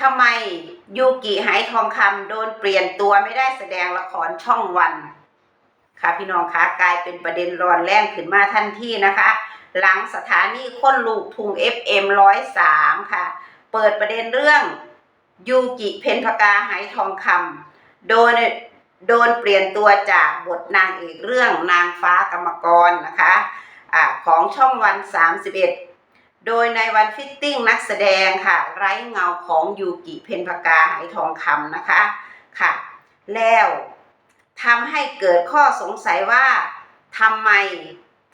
ทำไมยูกิหายทองคำโดนเปลี่ยนตัวไม่ได้แสดงละครช่องวัน ค่ะพี่น้องคะกลายเป็นประเด็นร้อนแรงขึ้นมาทันทีนะคะ หลังสถานีค้นลูกทุง FM 103 ค่ะ เปิดประเด็นเรื่องยูกิเพนพกาหายทองคำโดนโดนเปลี่ยนตัวจากบทนางเอกเรื่องนางฟ้ากรรมกรนะคะอะของช่องวัน 31 โดยในวันฟิตติ้งนักแสดงค่ะ ไร้เงาของยูกิเพนพกาหายทองคำนะคะค่ะ แล้วทำให้เกิดข้อสงสัยว่าทำไม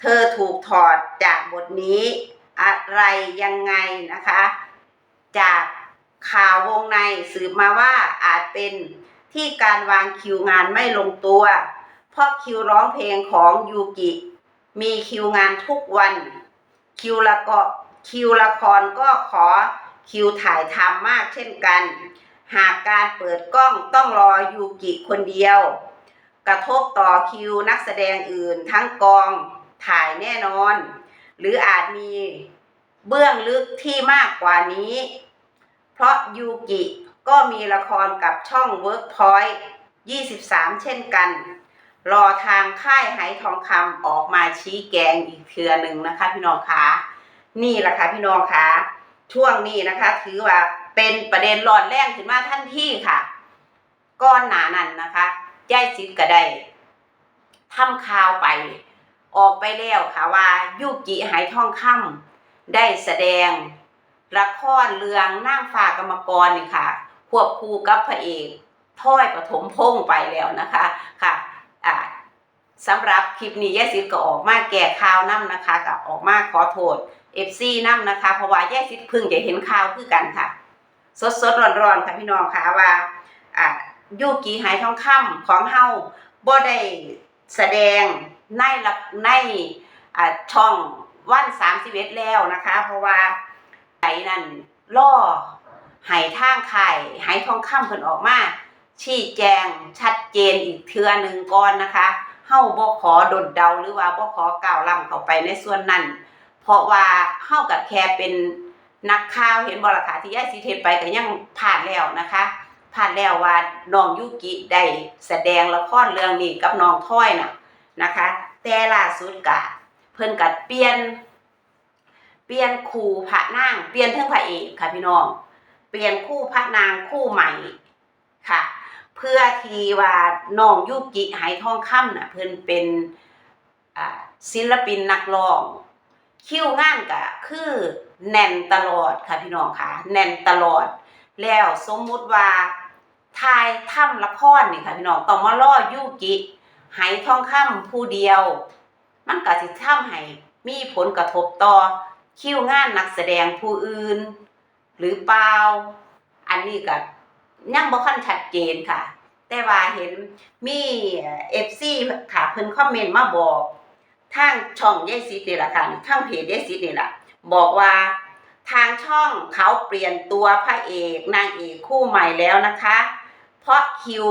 เธอถูกถอดจากบทนี้อะไรยังไงนะคะ จากข่าววงในสืบมาว่าอาจเป็นที่การวางคิวงานไม่ลงตัว เพราะคิวร้องเพลงของยูกิ มีคิวงานทุกวัน คิวละก็ คิวละครก็ขอคิวถ่ายทำมากเช่นกัน หากการเปิดกล้องต้องรอยูกิคนเดียว กระทบต่อคิวนักแสดงอื่นทั้งกองถ่ายแน่นอน หรืออาจมีเบื้องลึกที่มากกว่านี้ เพราะยูกิก็มีละครกับช่อง Workpoint 23 เช่นกัน รอทางค่ายไหทองคำออกมาชี้แจงอีกเทือหนึ่งนะคะพี่น้องคะ นี่แหละค่ะพี่น้องคะช่วงนี้นะคะ ถือว่าเป็นประเด็นร้อนแรงขึ้นมาทันทีค่ะ ก้อนหนานั้นนะคะยายซิดก็ได้ทำข่าวไป ออกไปแล้วค่ะว่ายุกิหายทองคำได้แสดงละครเรื่องนั่งฟากรรมกรนี่ค่ะควบคู่กับพระเอกท้อยปฐมพงษ์ไปแล้วนะคะค่ะอ่าสำหรับคลิปนี้ยายซิดก็ออกมาแก้ข่าวนํนะคะกับออกมาขอโทษ เอฟซีนํนะคะเพราะว่าแยายซิดพิ่งจะเห็นข่าวคือกันค่ะ สดสดร้อนร้อนค่ะพี่น้องค่ะว่าอ่ายูกิหายทองคำของเฮาบ่ได้แสดงในละในอ่าช่องวันสามสิบเอ็ดแล้วนะคะ เพราะว่าไอ้นั่นล่อหายทางไข่หายทองคำเพิ่นออกมาชี้แจงชัดเจนอีกเทือหนึ่งก่อนนะคะเฮาบ่ขอดดเดาหรือว่าบ่ขอก้าวล้ำเข้าไปในส่วนนั้น เพราะว่าเฮากับแค่เป็นนักข่าวเห็นบ่ล่ะค่ะที่ยายสิเทศไปก็ยังผ่านแล้วนะคะผ่านแล้วว่าน้องยุกิได้แสดงละครเรื่องนี้กับน้องท้อยน่ะนะคะ แต่ล่าสุดกะเพิ่นกัดเปลี่ยน เปลี่ยนคู่พระนางเปลี่ยนเทิงพระเอกค่ะพี่น้อง เปลี่ยนคู่พระนางคู่ใหม่ค่ะ เพื่อที่ว่าน้องยุกิหายทองคำน่ะเพิ่นเป็นศิลปินนักร้อง คิวงานก็คือแน่นตลอดค่ะพี่น้องค่ะ แน่นตลอด แล้วสมมุติว่าทายถ้ำละครนี่ค่ะพี่น้องต้องมาล่อยุกิหายทองคำผู้เดียว มันก็สิทำให้มีผลกระทบต่อคิวงานนักแสดงผู้อื่น หรือเปล่า อันนี้ก็ยังบ่ค่อนชัดเจนค่ะ แต่ว่าเห็นมีเอฟซีค่ะเพิ่นคอมเมนต์มาบอก ทางช่องยายซิดนี่แหละค่ะทางเพจยายซิดนี่แหละบอกว่าทางช่องเขาเปลี่ยนตัวพระเอกนางเอกคู่ใหม่แล้วนะคะ เพราะคิว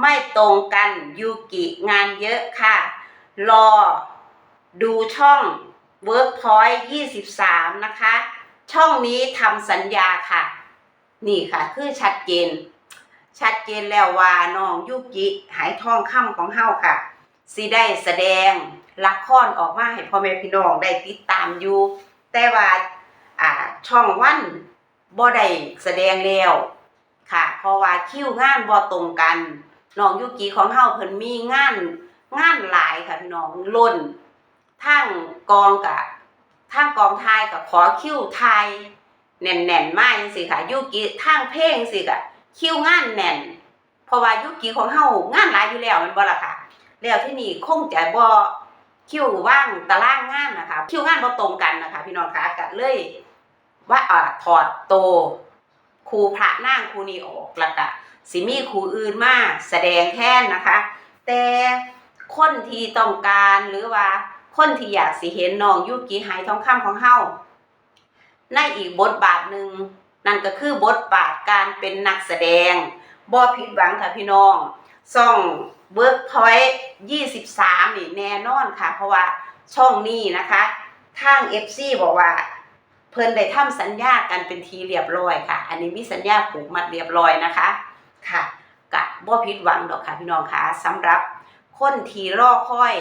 ไม่ตรงกันยูกิงานเยอะค่ะ รอดูช่อง Workpoint 23 นะคะ ช่องนี้ทำสัญญาค่ะ นี่ค่ะ คือชัดเจน ชัดเจนแล้วว่าน้องยุกิหายทองคำของเฮาค่ะ สิได้แสดงละครออกมาให้พ่อแม่พี่น้องได้ติดตามอยู่ แต่ว่าอ่าช่องวันบ่ได้แสดงแล้วค่ะ เพราะว่าคิวงานบ่ตรงกันน้องยุกิของเฮาเพิ่นมีงานงานหลายค่ะพี่น้องล้นทางกองกะทางกองไทยกับขอคิวไทยแน่นๆมากจังซี่ค่ะยุกิทางเพลงสิกะคิวงานแน่น เพราะว่ายุกิของเฮางานหลายอยู่แล้วมันบ่ล่ะค่ะ แล้วที่นี่คงจะบ่คิวว่างตารางงานนะคะ คิวงานบ่ตรงกันนะคะ พี่น้องคะก็เลย ว่าอ่าถอดโตครูพระนางครูนี้ออกแล้วก็สิมีครูอื่นมาแสดงแทนนะคะ แต่คนที่ต้องการหรือว่าคนที่อยากสิเห็นน้องยุกิหายทองคำของเฮาในอีกบทบาทหนึ่งนั่นก็คือบทบาทการเป็นนักแสดงบ่ผิดหวังค่ะพี่น้องช่อง Workpoint 23นี่แน่นอนค่ะ เพราะว่าช่องนี้นะคะทาง FC บอกว่า เพิ่นได้ทำสัญญากันเป็นทีเรียบร้อยค่ะ อันนี้มีสัญญาผูกมัดเรียบร้อยนะคะค่ะกะบ่ผิดหวังดอกค่ะพี่น้องค่ะสำหรับคนที่รอคอย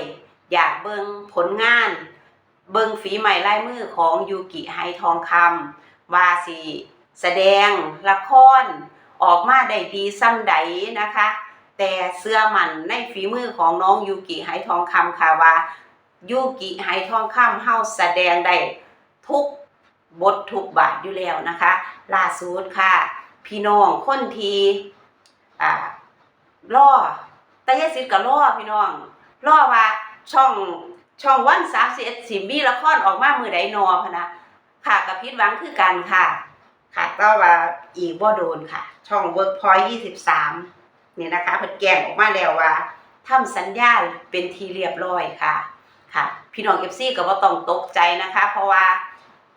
อยากเบิ่งผลงาน เบิ่งฝีใหม่ลายมือของยูกิไฮทองคำว่าสิแสดงละครออกมาได้ดีซ้ำใดนะคะ แต่เสื้อมันในฝีมือของน้องยูกิไหทองคำค่ะว่ายูกิไหทองคำเฮาแสดงได้ทุกบททุกบาทอยู่แล้วนะคะล่าสุดค่ะ พี่น้องคนทีอ่าล่อแต่ยายสิทธิ์ก็ล่อพี่น้องล่อว่าช่องช่องวันสามสิบเอ็ดสิมีละครออกมามือใดนอพนะค่ะกับพิดหวังคือกันค่ะ ค่ะก็ว่าอีกบ่โดนค่ะ ช่องเวิร์กพอยยี่สิบสาม นี่ยนะคะเพิ่นแจ้งออกมาแล้วว่าทำสัญญาเป็นทีเรียบร้อยค่ะค่ะ พี่น้อง FC ก็บ่ต้องตกใจนะคะ เพราะว่า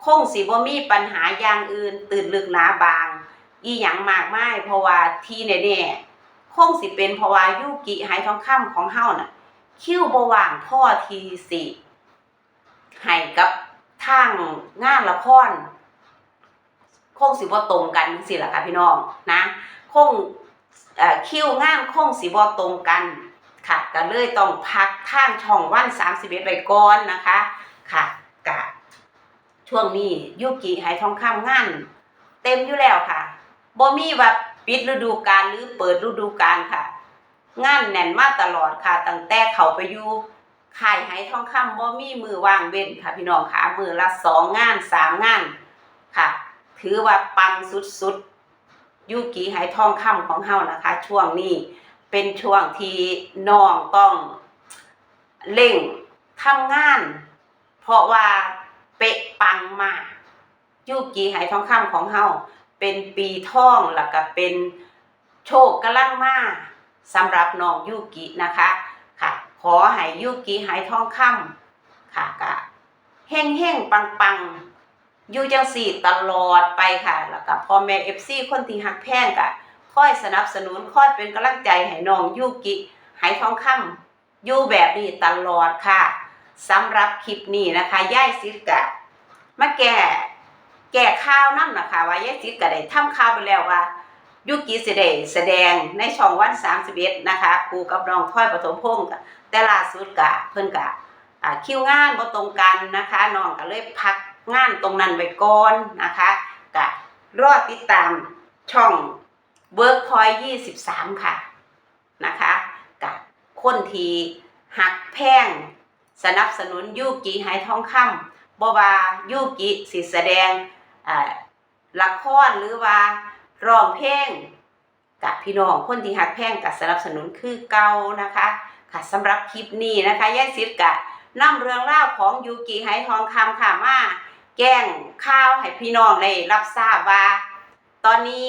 คงสิบ่มีปัญหาอย่างอื่น ตื่นลึกหนาบาง อีหยังมากมายเพราะว่าที่แน่ๆคงสิเป็นเพราะว่ายุกิหายทองคำของเฮาน่ะ คิวบ่ว่างพ่อทีสิให้กับทางงานละครคงสิบ่ตรงกันสิล่ะค่ะพี่น้องนะคง คิวงานคงสิบ่ตรงกันค่ะก็เลยต้องพักทางช่องวัน31ไว้ก่อนนะคะค่ะกะช่วงนี้ยุกิหายทองคำงานเต็มอยู่แล้วค่ะบ่มีว่าปิดฤดูกาลหรือเปิดฤดูกาลค่ะ งานแน่นมาตลอดค่ะตั้งแต่เขาไปอยู่ค่ายหายทองคำบ่มีมือว่างเว้นค่ะ พี่น้องค่ะมือละสองงานสามงานค่ะ ถือว่าปังสุดๆ ยูกิหายทองคำของเฮานะคะ ช่วงนี้เป็นช่วงที่น้องต้องเร่งทำงาน เพราะว่าเป๊ะปังมากยูกิหายทองคำของเฮาเป็นปีทองแล้วก็เป็นโชคกำลังมาสำหรับน้องยูกินะคะค่ะ ขอให้ยูกิหายทองคำค่ะกะเฮ่งเฮ่งปังปัง อยู่จังสี่ตลอดไปค่ะ แล้วก็พ่อแม่เอฟซีคนที่หักแพงกะคอยสนับสนุนคอยเป็นกำลังใจให้น้องยูกิหายทองคำอยู่แบบนี้ตลอดค่ะสำหรับคลิปนี้นะคะย่ายซิดกะมาแก่แก่ข่าวนั่นนะคะว่าย่ายซิดกะได้ทำข่าวไปแล้วว่ายูกิสิได้แสดงในช่องวัน31นะคะครูกับน้องพ่อยปฐมพงศ์แต่ล่าสุดกะเพิ่นกะอ่าคิวงานบ่ตรงกันนะคะน้องก็เลยพัก งานตรงนั้นไว้ก่อนนะคะกะรอติดตามช่อง Workpoint 23 ค่ะนะคะกับคนทีหักแพงสนับสนุนยูกิหายทองคำบ่ว่ายูกิสิแสดงละครหรือว่าร้องเพลงกับพี่น้องคนที่หักแพงกับสนับสนุนคือเก่านะคะค่ะสำหรับคลิปนี้นะคะยายซิดกะนำเรื่องราวของยูกิหายทองคำค่ะมา แจ้งข่าวให้พี่น้องได้รับทราบว่า ตอนนี้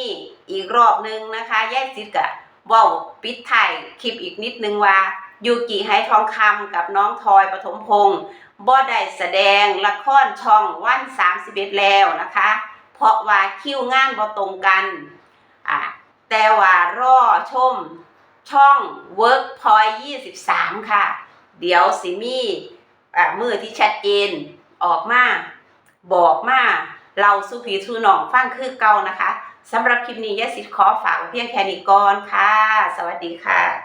อีกรอบหนึ่งนะคะแยกจิตกะเว่าปิดถ่ายคลิปอีกนิดนึงว่ายูกิไฮทองคำกับน้องทอยปฐมพงศ์บ่ได้แสดงละครช่องวัน31แล้วนะคะ เพราะว่าคิวงานบ่ตรงกันอ่าแต่ว่ารอชมช่อง Workpoint 23 ค่ะ เดี๋ยวสิมีอ่มือที่ชัดเจนออกมา บอกมาเราสู้ผีสูน้องฟังคือเก่านะคะสำหรับคลิปนี้ยายสิทธิ์ขอฝากไว้เพียงแค่นี้ก่อนค่ะ สวัสดีค่ะ